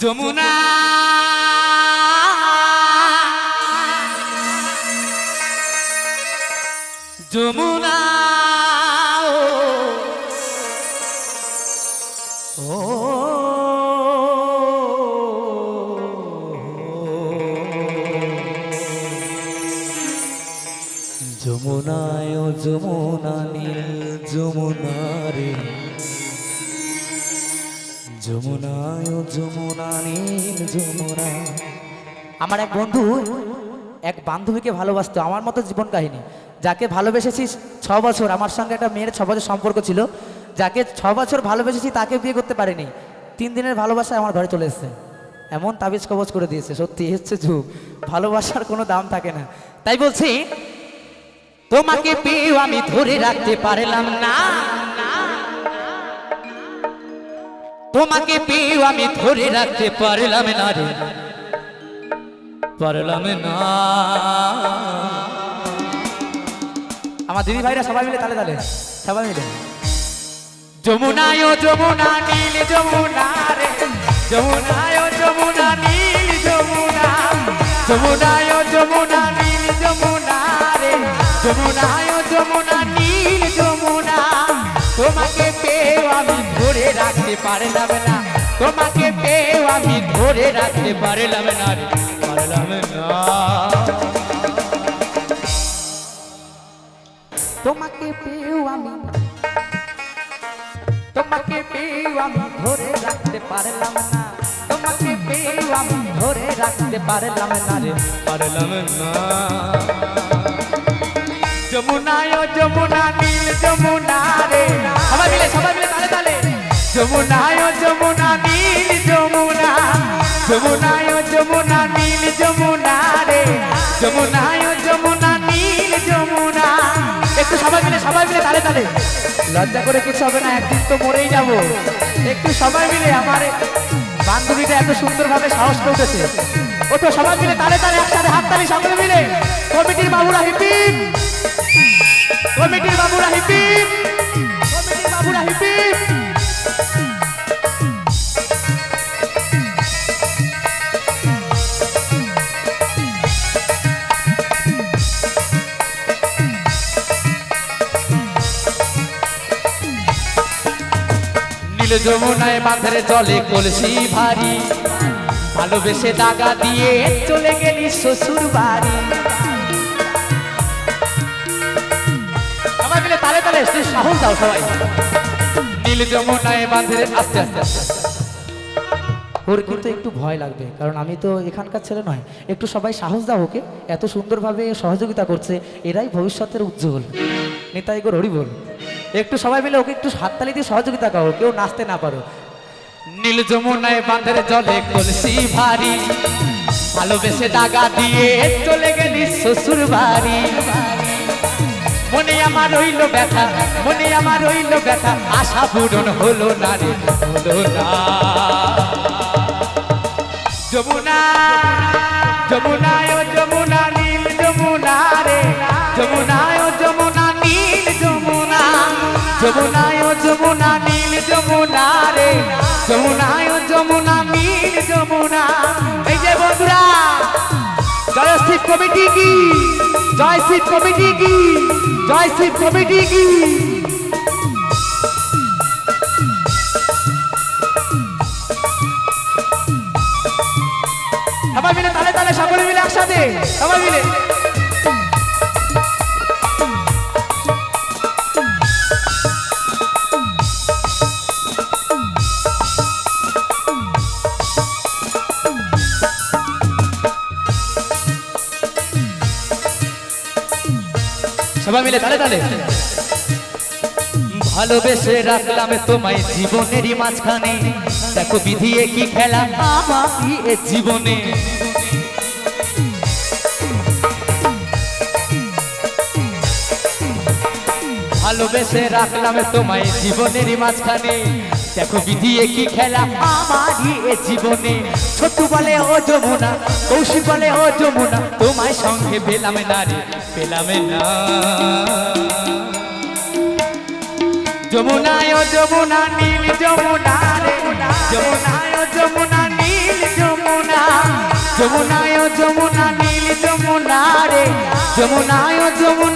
যমুনা। যমুনা ও। যমুনায় যমুনা নীল যমুনা রে। যমুনা যমুনা। আমার এক বন্ধু, এক বান্ধবীকে ভালোবাসতো, আমার মতো জীবন কাহিনী। যাকে ভালোবেসেছি ছ বছর, আমার সঙ্গে একটা মেয়ের ছ বছর সম্পর্ক ছিল। যাকে ছ বছর ভালোবেসেছি, তাকে বিয়ে করতে পারিনি। তিন দিনের ভালোবাসায় আমার ঘরে চলে এসেছে। এমন তাবিজ কবজ করে দিয়েছে, সত্যি হচ্ছে যুগ। ভালোবাসার কোনো দাম থাকে না। তাই বলছি, তোমাকে পেয়েও আমি ধরে রাখতে পারলাম না। তোমাকে পেয়েও আমি ধরে রাখতে পারলাম না রে। পারলাম না। আমার দিদি ভাইরা সবাই মিলে তালে তালে সবাই মিলে। যমুনায় ও যমুনা নীল যমুনা রে। যমুনায় ও যমুনা নীল যমুনা। যমুনায় ও যমুনা নীল যমুনা রে। যমুনায় ও যমুনা নীল যমুনা। তোমাকে পেয়েও আমি ধরে রাখতে পারলাম না। তোমাকে পেয়েও আমি ধরে রাখতে পারলাম না পারলাম না। তোমাকে পেয়েও আমি তোমাকে পেয়েও আমি ধরে রাখতে পারলাম না। তোমাকে পেয়েও আমি ধরে রাখতে পারলাম না রে। পারলাম না। যমুনায়, ও যমুনা নীল যমুনা রে। সবাই মিলে সবাই মিলে তালে তালে। যমুনায়, ও যমুনা নীল যমুনা। যমুনায়, ও যমুনা নীল যমুনা রে। যমুনায়, ও যমুনা নীল যমুনা। একটু সবাই মিলে সবাই মিলে তালে তালে। লজ্জা করে কিছু হবে না, একদিন তো মরেই যাব। একটু সবাই মিলে আমার বান্ধবীটা এত সুন্দরভাবে সাহস করতেছে উঠেছে ও তো সবাই মিলে তালে তালে একসাথে হাততালি, সকলে মিলে। কমিটির বাবুরা হিপিপ কমিটির বাবুরা হিপিপ কমিটির বাবুরা হিপিপ নীল যমুনায় বাঁধের জলে কলসি ভারী। ভালোবেসে দাগা দিয়ে চলে গেলি শ্বশুর বাড়ি। সবাই মিলে তালে তালে সাহস দাও সবাই। নীল যমুনায় আস্তে আস্তে ওর কিন্তু একটু ভয় লাগবে, কারণ আমি তো এখানকার ছেলে নয়। একটু সবাই সাহস দাও ওকে, এত সুন্দরভাবে সহযোগিতা করছে, এরাই ভবিষ্যতের উজ্জ্বল। নেতাই গো হরি বল একটু সবাই মিলে ওকে একটু হাততালি দিয়ে সহযোগিতা করো, কেউ নাচতে না পারো। নীল যমুনায় বাঁধের জলে কলসি ভারী, ভালোবেসে দাগা দিয়ে চলে গেলি শ্বশুর বাড়ি। মনে আমার রইল ব্যথা, মনে আমার রইল ব্যথা, আশা পূরণ হলো না রে, হলো না। যমুনা যমুনায় যমুনায় যমুনা নীল যমুনা রে। যমুনায় যমুনা নীল যমুনা। এই যে বন্ধুরা জয় শিব কমিটি কি? জয় শিব কমিটি কি? জয় শিব কমিটি কি? সবাই মিলে তালে তালে সকলে মিলে একসাথে, সবাই মিলে। সবাই মিলে, তালে তালে। ভালোবেসে রাখলাম তোমায় জীবনেরই মাঝখানে। দেখো বিধিয়ে কি খেলা জীবনে। ভালোবেসে রাখলাম তোমায় জীবনেরই মাঝখানে। দেখো দিদি কি খেলা? আমারই এ জীবনে। ছোট বলে, ও যমুনা, কৌশিক বলে, ও যমুনা তোমার সঙ্গে পেলামে না রে, পেলামে না। যমুনা ও যমুনা, নীল যমুনা রে। যমুনায় ও যমুনা, নীল যমুনা। যমুনা ও যমুনা, নীল যমুনা রে। যমুনা ও যমুনা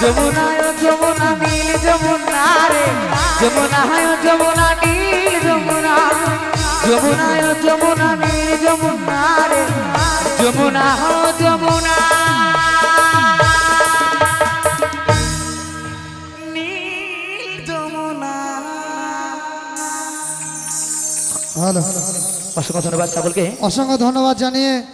যমুনায় ও যমুনা নীল যমুনা রে। যমুনায় ও যমুনা নীল যমুনা। যমুনায় ও যমুনা নীল যমুনা রে। যমুনা যমুনা। যমুনা। অসংখ্য ধন্যবাদ সকলকে। অসংখ্য ধন্যবাদ জানিয়ে।